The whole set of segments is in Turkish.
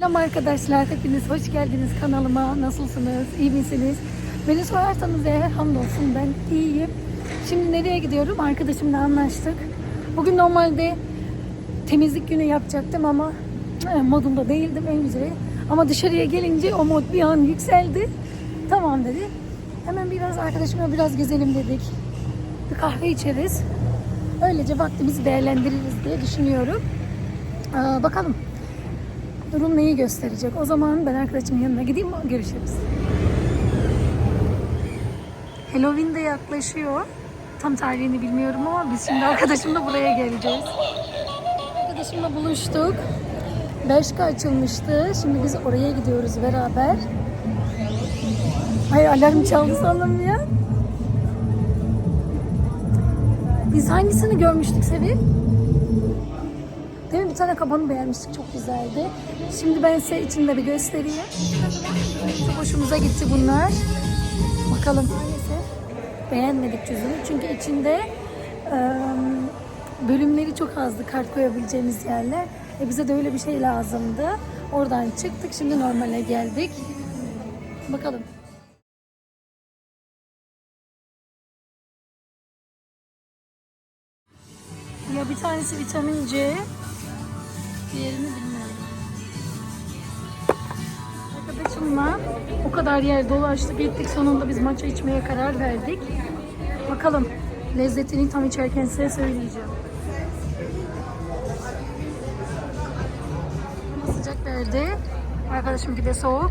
Selam arkadaşlar, hepiniz hoş geldiniz kanalıma. Nasılsınız, iyi misiniz? Beni sorarsanız eğer hamdolsun ben iyiyim. Şimdi nereye gidiyorum? Arkadaşımla anlaştık. Bugün normalde temizlik günü yapacaktım ama e, modumda değildim en güzeli. Ama dışarıya gelince o mod bir an yükseldi. Tamam dedi. Hemen biraz arkadaşımla biraz gezelim dedik. Bir kahve içeriz. Öylece vaktimizi değerlendiririz diye düşünüyorum. Aa, bakalım durum neyi gösterecek. O zaman ben arkadaşımın yanına gideyim görüşürüz. Halloween de yaklaşıyor. Tam tarihini bilmiyorum ama biz şimdi arkadaşımla buraya geleceğiz. Arkadaşımla buluştuk. Bershka açılmıştı. Şimdi biz oraya gidiyoruz beraber. Ay alarm çaldı sandım ya. Biz hangisini görmüştük Sevil? Tane kabanı beğenmiştik. Çok güzeldi. Şimdi ben size içinde bir göstereyim. Çok hoşumuza gitti bunlar. Bakalım. Maalesef beğenmedik cüzdanı. Çünkü içinde bölümleri çok azdı. Kart koyabileceğimiz yerler. E bize de öyle bir şey lazımdı. Oradan çıktık. Şimdi normale geldik. Bakalım. Ya bir tanesi vitamin C, diğerini bilmiyorum. Arkadaşımla o kadar yer dolaştık, gittik sonunda biz maça içmeye karar verdik. Bakalım lezzetini tam içerken size söyleyeceğim. Ama Sıcak verdi. Arkadaşımki de soğuk.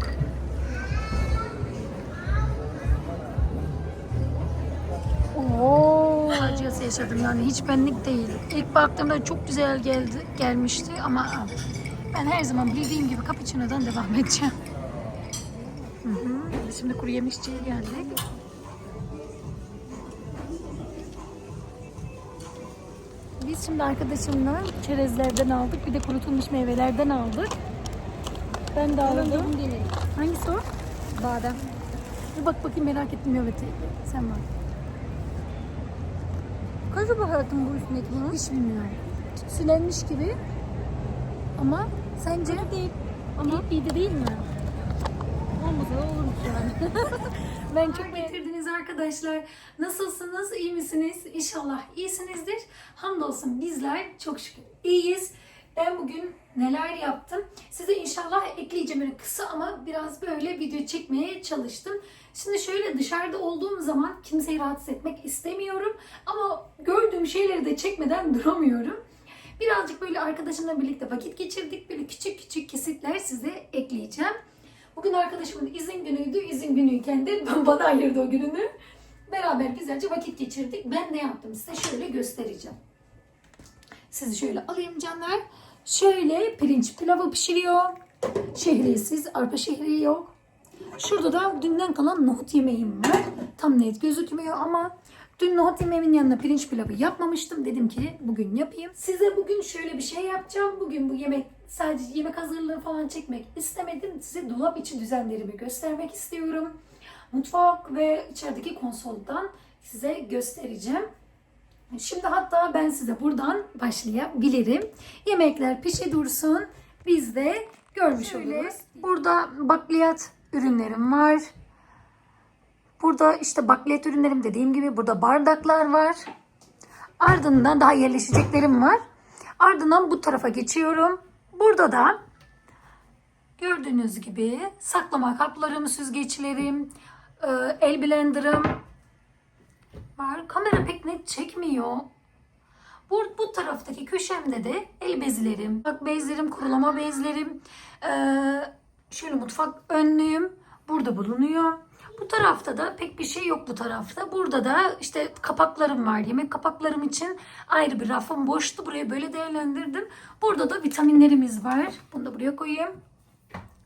Yaşadım yani hiç benlik değil. İlk baktığımda çok güzel geldi gelmişti ama ben her zaman bildiğim gibi cappuccino'dan devam edeceğim. Hı hı. Biz Şimdi kuru yemişçiye geldik. Biz şimdi arkadaşımla çerezlerden aldık. Bir de kurutulmuş meyvelerden aldık. Ben de aldım. Hangisi o? Badem. Bir bak bakayım merak ettim evet. Sen bak. Kaç baharatın bu üstündeki bunun? Hiç bilmiyorum. Sülenmiş gibi. Ama sence Kötü değil. ama iyi, iyi de değil mi? Olmasa da olurmuş yani. Ben çok getirdiniz arkadaşlar. Nasılsınız? İyi misiniz? İnşallah iyisinizdir. Hamdolsun bizler çok şükür iyiyiz. Ben bugün neler yaptım? Size inşallah ekleyeceğim böyle kısa ama biraz böyle video çekmeye çalıştım. Şimdi şöyle dışarıda olduğum zaman kimseyi rahatsız etmek istemiyorum. Ama gördüğüm şeyleri de çekmeden duramıyorum. Birazcık böyle arkadaşımla birlikte vakit geçirdik. Böyle küçük küçük kesitler size ekleyeceğim. Bugün arkadaşımın izin günüydü. İzin günüyken de bana ayırdı o gününü. Beraber güzelce vakit geçirdik. Ben ne yaptım size şöyle göstereceğim. Sizi şöyle alayım canlar. Şöyle pirinç pilavı pişiriyor. Şehriyesiz, arpa şehriye yok. Şurada da dünden kalan nohut yemeğim var. Tam net gözükmüyor ama dün nohut yemeğimin yanına pirinç pilavı yapmamıştım. Dedim ki bugün yapayım. Size bugün şöyle bir şey yapacağım. Bugün bu yemek sadece yemek hazırlığı falan çekmek istemedim. Size dolap içi düzenlerimi göstermek istiyorum. Mutfak ve içerideki konsoldan size göstereceğim. Şimdi hatta ben size buradan başlayabilirim. Yemekler pişe dursun. Biz de görmüş oluruz. Burada bakliyat ürünlerim var. Burada işte bakliyat ürünlerim dediğim gibi burada bardaklar var. Ardından daha yerleşeceklerim var. Ardından bu tarafa geçiyorum. Burada da gördüğünüz gibi saklama kaplarım, süzgeçlerim, e, el blenderım var. Kamera pek net çekmiyor. Bu, bu taraftaki köşemde de el bezlerim, bak bezlerim, kurulama bezlerim, e, şöyle mutfak önlüğüm burada bulunuyor. Bu tarafta da pek bir şey yok bu tarafta. Burada da işte kapaklarım var. Yemek kapaklarım için ayrı bir rafım boştu. Buraya böyle değerlendirdim. Burada da vitaminlerimiz var. Bunu da buraya koyayım.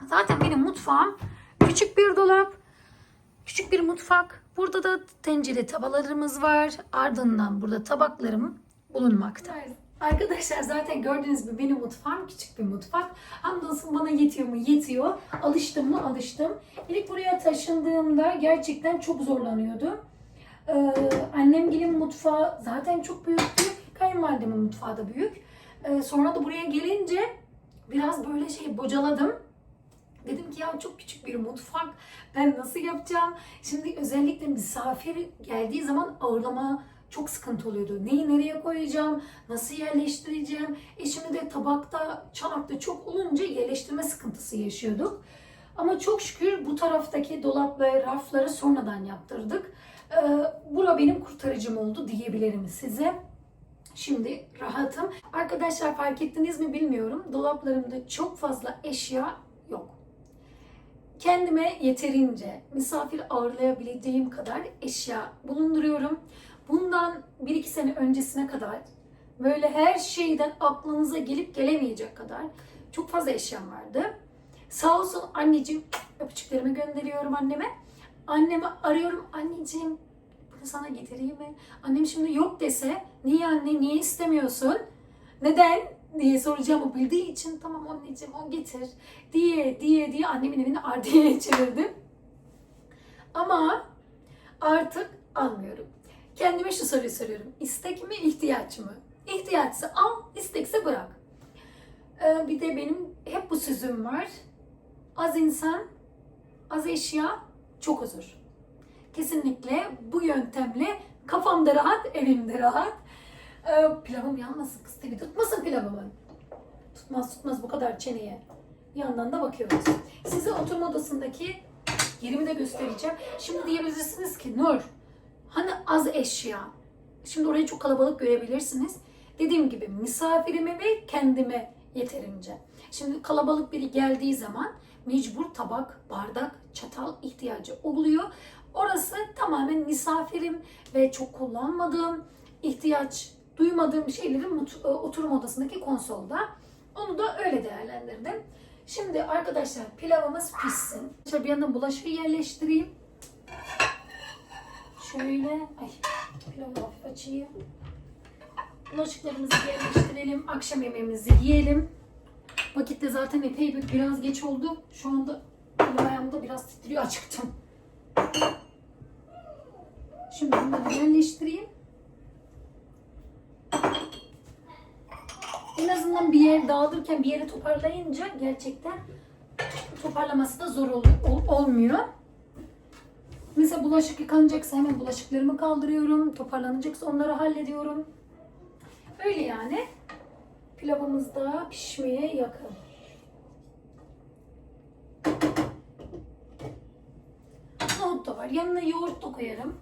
Zaten benim mutfağım küçük bir dolap. Küçük bir mutfak. Burada da tencere tavalarımız var. Ardından burada tabaklarım bulunmakta. Arkadaşlar zaten gördüğünüz gibi benim mutfağım küçük bir mutfak. Hamdolsun bana yetiyor mu? Yetiyor. Alıştım mı? Alıştım. İlk buraya taşındığımda gerçekten çok zorlanıyordum. Ee, annemgilin mutfağı zaten çok büyüktü. Kayınvalidemin mutfağı da büyük. Ee, sonra da buraya gelince biraz böyle şey bocaladım. Dedim ki ya çok küçük bir mutfak. Ben nasıl yapacağım? Şimdi özellikle misafir geldiği zaman ağırlama çok sıkıntı oluyordu. Neyi nereye koyacağım? Nasıl yerleştireceğim? E şimdi de tabakta, çanakta çok olunca yerleştirme sıkıntısı yaşıyorduk. Ama çok şükür bu taraftaki dolap ve rafları sonradan yaptırdık. Ee, bura benim kurtarıcım oldu diyebilirim size. Şimdi rahatım. Arkadaşlar fark ettiniz mi bilmiyorum. Dolaplarımda çok fazla eşya. Kendime yeterince misafir ağırlayabileceğim kadar eşya bulunduruyorum. Bundan 1-2 sene öncesine kadar böyle her şeyden aklınıza gelip gelemeyecek kadar çok fazla eşyam vardı. Sağ olsun anneciğim öpücüklerimi gönderiyorum anneme. Annemi arıyorum anneciğim bunu sana getireyim mi? Annem şimdi yok dese niye anne niye istemiyorsun? Neden? Diye soracağımı bildiği için tamam anneciğim o getir diye diye diye annemin evini ardiyeye çevirdim. Ama artık almıyorum. Kendime şu soruyu soruyorum. İstek mi ihtiyaç mı? İhtiyaçsa al, istekse bırak. Ee, bir de benim hep bu sözüm var. Az insan, az eşya, çok huzur. Kesinlikle bu yöntemle kafamda rahat, evimde rahat. Ee, pilavım yanmasın kız tabii tutmasın pilavımı. Tutmaz tutmaz bu kadar çeneye. Bir yandan da bakıyoruz. Size oturma odasındaki yerimi de göstereceğim. Şimdi diyebilirsiniz ki Nur hani az eşya. Şimdi orayı çok kalabalık görebilirsiniz. Dediğim gibi misafirime ve kendime yeterince. Şimdi kalabalık biri geldiği zaman mecbur tabak, bardak, çatal ihtiyacı oluyor. Orası tamamen misafirim ve çok kullanmadığım, ihtiyaç duymadığım şeylerin e, oturma odasındaki konsolda. Onu da öyle değerlendirdim. Şimdi arkadaşlar pilavımız pişsin. Şöyle bir yandan bulaşığı yerleştireyim. Şöyle, ay pilavı hafif açayım. Bulaşıklarımızı yerleştirelim. Akşam yemeğimizi yiyelim. Vakit de zaten epey bir biraz geç oldu. Şu anda elim ayağımda biraz titriyor açıktım. Şimdi bunları yerleştireyim. En yer dağılırken bir yere toparlayınca gerçekten toparlaması da zor ol- ol- olmuyor. Mesela bulaşık yıkanacaksa hemen bulaşıklarımı kaldırıyorum. Toparlanacaksa onları hallediyorum. Öyle yani. Pilavımız da pişmeye yakın. Nohut da var. Yanına yoğurt da koyarım.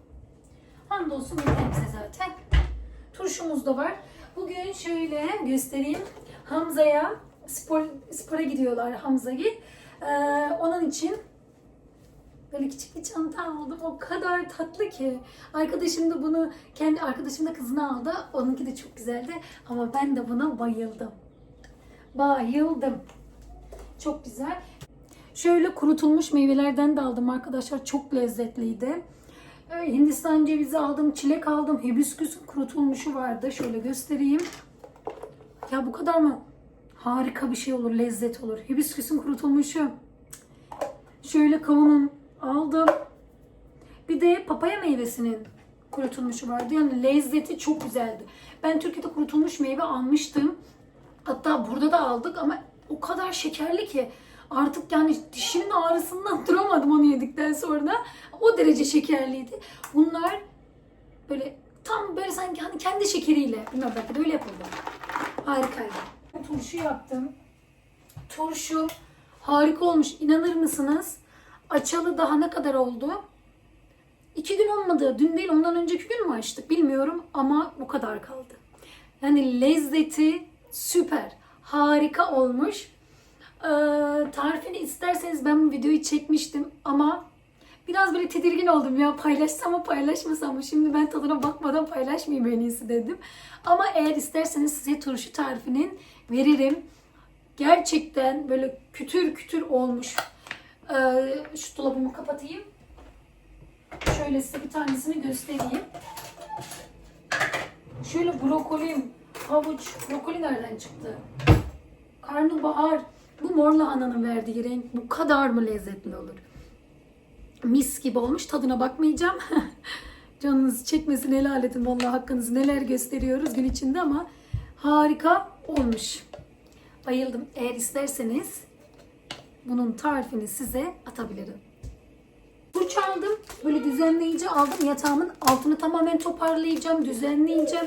Hamdolsun yeter bize zaten. Turşumuz da var. Bugün şöyle göstereyim. Hamza'ya spor, spora gidiyorlar Hamza'yı. Ee, onun için böyle küçük bir çanta aldım. O kadar tatlı ki. Arkadaşım da bunu kendi arkadaşım da kızına aldı. Onunki de çok güzeldi. Ama ben de buna bayıldım. Bayıldım. Çok güzel. Şöyle kurutulmuş meyvelerden de aldım arkadaşlar. Çok lezzetliydi. Ee, Hindistan cevizi aldım, çilek aldım. Hibiskusun kurutulmuşu vardı. Şöyle göstereyim. Ya bu kadar mı? Harika bir şey olur, lezzet olur. Hibiskusun kurutulmuşu. Şöyle kavunun aldım. Bir de papaya meyvesinin kurutulmuşu vardı. Yani lezzeti çok güzeldi. Ben Türkiye'de kurutulmuş meyve almıştım. Hatta burada da aldık ama o kadar şekerli ki artık yani dişimin ağrısından duramadım onu yedikten sonra. O derece şekerliydi. Bunlar böyle tam böyle sanki hani kendi şekeriyle bilmem belki de öyle yapıldı. Harikaydı. Turşu yaptım. Turşu harika olmuş. İnanır mısınız? Açalı daha ne kadar oldu? İki gün olmadı. Dün değil ondan önceki gün mü açtık bilmiyorum ama bu kadar kaldı. Yani lezzeti süper. Harika olmuş. Ee, tarifini isterseniz ben bu videoyu çekmiştim ama biraz böyle tedirgin oldum ya paylaşsam mı paylaşmasam mı şimdi ben tadına bakmadan paylaşmayayım en iyisi dedim. Ama eğer isterseniz size turşu tarifinin veririm. Gerçekten böyle kütür kütür olmuş. Ee, şu dolabımı kapatayım. Şöyle size bir tanesini göstereyim. Şöyle brokolim, havuç, brokoli nereden çıktı? Karnabahar. Bu mor lahananın verdiği renk bu kadar mı lezzetli olur? Mis gibi olmuş. Tadına bakmayacağım. Canınızı çekmesin helal edin. Vallahi hakkınızı neler gösteriyoruz gün içinde ama harika olmuş. Bayıldım. Eğer isterseniz bunun tarifini size atabilirim. Fırç aldım. Böyle düzenleyici aldım. Yatağımın altını tamamen toparlayacağım. Düzenleyeceğim.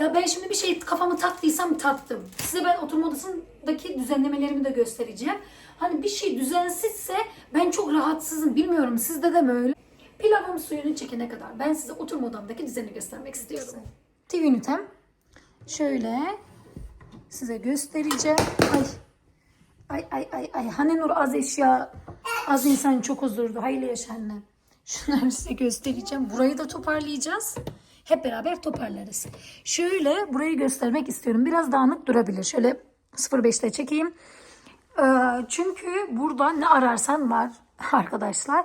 Ya ben şimdi bir şey kafamı taktıysam taktım. Size ben oturma odasındaki düzenlemelerimi de göstereceğim. Hani bir şey düzensizse ben çok rahatsızım. Bilmiyorum sizde de mi öyle? Pilavım suyunu çekene kadar ben size oturma odamdaki düzeni göstermek istiyorum. TV ünitem. Şöyle size göstereceğim. Ay. Ay ay ay ay. Hani Nur az eşya, az insan çok huzurdu. Hayırlı yaşa anne. Şunları size göstereceğim. Burayı da toparlayacağız. Hep beraber toparlarız. Şöyle burayı göstermek istiyorum. Biraz dağınık durabilir. Şöyle 0.5'te çekeyim. Ee, çünkü burada ne ararsan var arkadaşlar.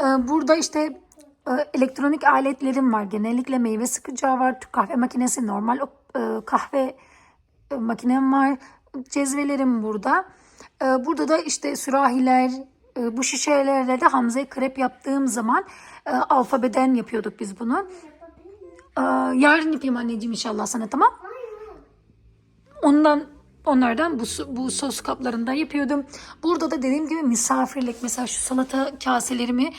Ee, burada işte e, elektronik aletlerim var. Genellikle meyve sıkacağı var. Türk kahve makinesi, normal e, kahve e, makinem var. Cezvelerim burada. E, Burada da işte sürahiler, bu şişelerle de Hamza'ya krep yaptığım zaman e, alfabeden yapıyorduk biz bunu. Yarın yapayım anneciğim inşallah sana tamam? Ondan onlardan bu, bu sos kaplarında yapıyordum. Burada da dediğim gibi misafirlik mesela şu salata kaselerimi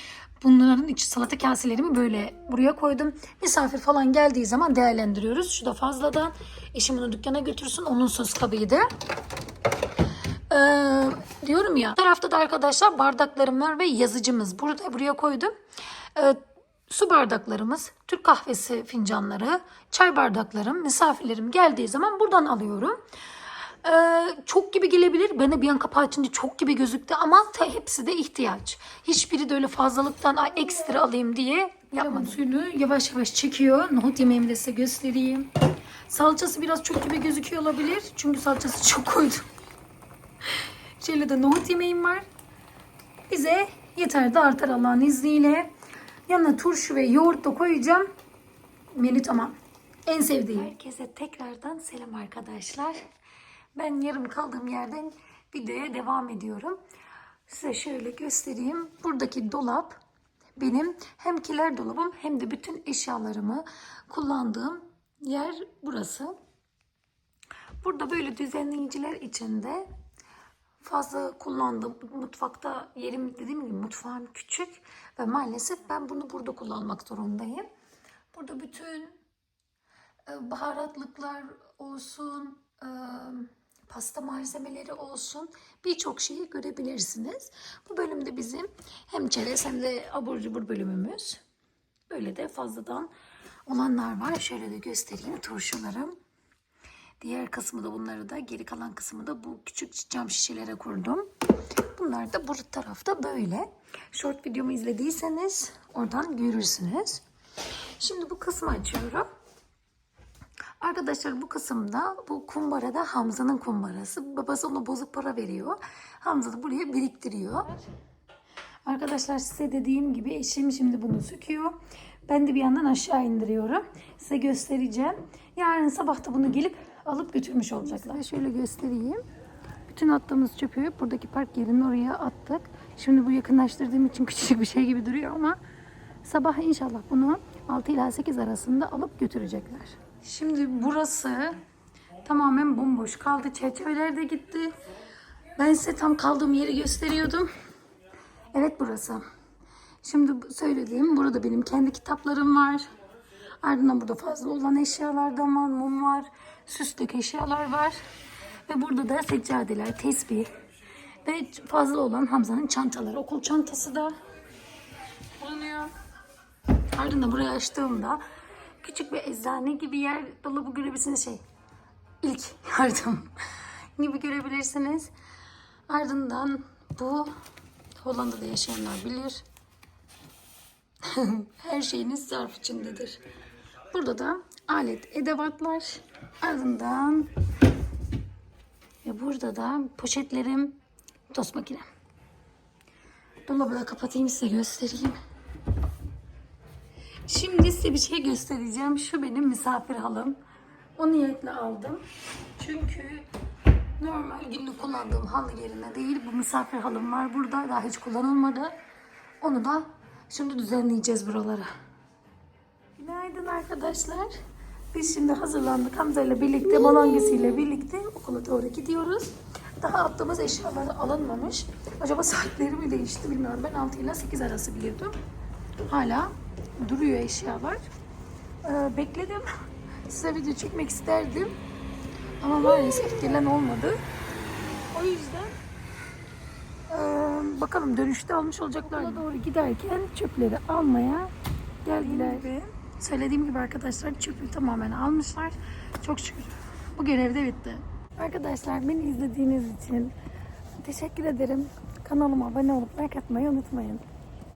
bunların içi salata kaselerimi böyle buraya koydum. Misafir falan geldiği zaman değerlendiriyoruz. Şu da fazladan. Eşim onu dükkana götürsün. Onun sos kabıydı. Ee, diyorum ya. Tarafta da arkadaşlar bardaklarım var ve yazıcımız. Burada buraya koydum. Ee, su bardaklarımız, Türk kahvesi fincanları, çay bardaklarım, misafirlerim geldiği zaman buradan alıyorum. Ee, çok gibi gelebilir. Bana bir an kapağı açınca çok gibi gözüktü ama hepsi de ihtiyaç. Hiçbiri de öyle fazlalıktan Ay, ekstra alayım diye yapmadım. Suyunu yavaş yavaş çekiyor. Nohut yemeğimi de size göstereyim. Salçası biraz çok gibi gözüküyor olabilir. Çünkü salçası çok koydum. Şöyle de nohut yemeğim var. Bize yeter de artar Allah'ın izniyle. Yanına turşu ve yoğurt da koyacağım. Menü tamam. En sevdiğim. Herkese tekrardan selam arkadaşlar. Ben yarım kaldığım yerden videoya devam ediyorum. Size şöyle göstereyim. Buradaki dolap benim hem kiler dolabım hem de bütün eşyalarımı kullandığım yer burası. Burada böyle düzenleyiciler içinde fazla kullandım. Mutfakta yerim dediğim gibi mutfağım küçük ve maalesef ben bunu burada kullanmak zorundayım. Burada bütün e, baharatlıklar olsun, e, pasta malzemeleri olsun birçok şeyi görebilirsiniz. Bu bölümde bizim hem çerez hem de abur cubur bölümümüz. Böyle de fazladan olanlar var. Şöyle de göstereyim turşularım. Diğer kısmı da bunları da geri kalan kısmı da bu küçük cam şişelere kurdum. Bunlar da bu tarafta böyle. Short videomu izlediyseniz oradan görürsünüz. Şimdi bu kısmı açıyorum. Arkadaşlar bu kısımda bu kumbarada Hamza'nın kumbarası. Babası ona bozuk para veriyor. Hamza da buraya biriktiriyor. Arkadaşlar size dediğim gibi eşim şimdi bunu söküyor. Ben de bir yandan aşağı indiriyorum. Size göstereceğim. Yarın sabah da bunu gelip alıp götürmüş olacaklar. Size şöyle göstereyim. Bütün attığımız çöpü buradaki park yerinin oraya attık. Şimdi bu yakınlaştırdığım için küçücük bir şey gibi duruyor ama sabah inşallah bunu 6 ila 8 arasında alıp götürecekler. Şimdi burası tamamen bomboş kaldı. Çerçeveler de gitti. Ben size tam kaldığım yeri gösteriyordum. Evet burası. Şimdi söylediğim burada benim kendi kitaplarım var. Ardından burada fazla olan eşyalardan var. Mum var. Süslük eşyalar var. Ve burada da seccadeler, tesbih ve fazla olan Hamza'nın çantaları. Okul çantası da bulunuyor. Ardından burayı açtığımda küçük bir eczane gibi yer dolabı görebilirsiniz şey. İlk yardım gibi görebilirsiniz. Ardından bu Hollanda'da yaşayanlar bilir. Her şeyiniz zarf içindedir. Burada da alet edevatlar. Ardından ve burada da poşetlerim, tost makinem. Dolabı da kapatayım size göstereyim. Şimdi size bir şey göstereceğim. Şu benim misafir halım. O niyetle aldım. Çünkü normal günlük kullandığım halı yerine değil bu misafir halım var burada. Daha hiç kullanılmadı. Onu da şimdi düzenleyeceğiz buraları. Günaydın arkadaşlar. Biz şimdi hazırlandık Hamza ile birlikte, balongisi ile birlikte okula doğru gidiyoruz. Daha attığımız eşyalar alınmamış. Acaba saatleri mi değişti bilmiyorum. Ben 6 ile 8 arası biliyordum. Hala duruyor eşyalar. Ee, bekledim. Size video çekmek isterdim. Ama maalesef gelen olmadı. O yüzden ee, bakalım dönüşte almış olacaklar. Okula doğru giderken çöpleri almaya geldiler. Söylediğim gibi arkadaşlar çöpü tamamen almışlar. Çok şükür. Bu görev de bitti. Arkadaşlar beni izlediğiniz için teşekkür ederim. Kanalıma abone olup like atmayı unutmayın.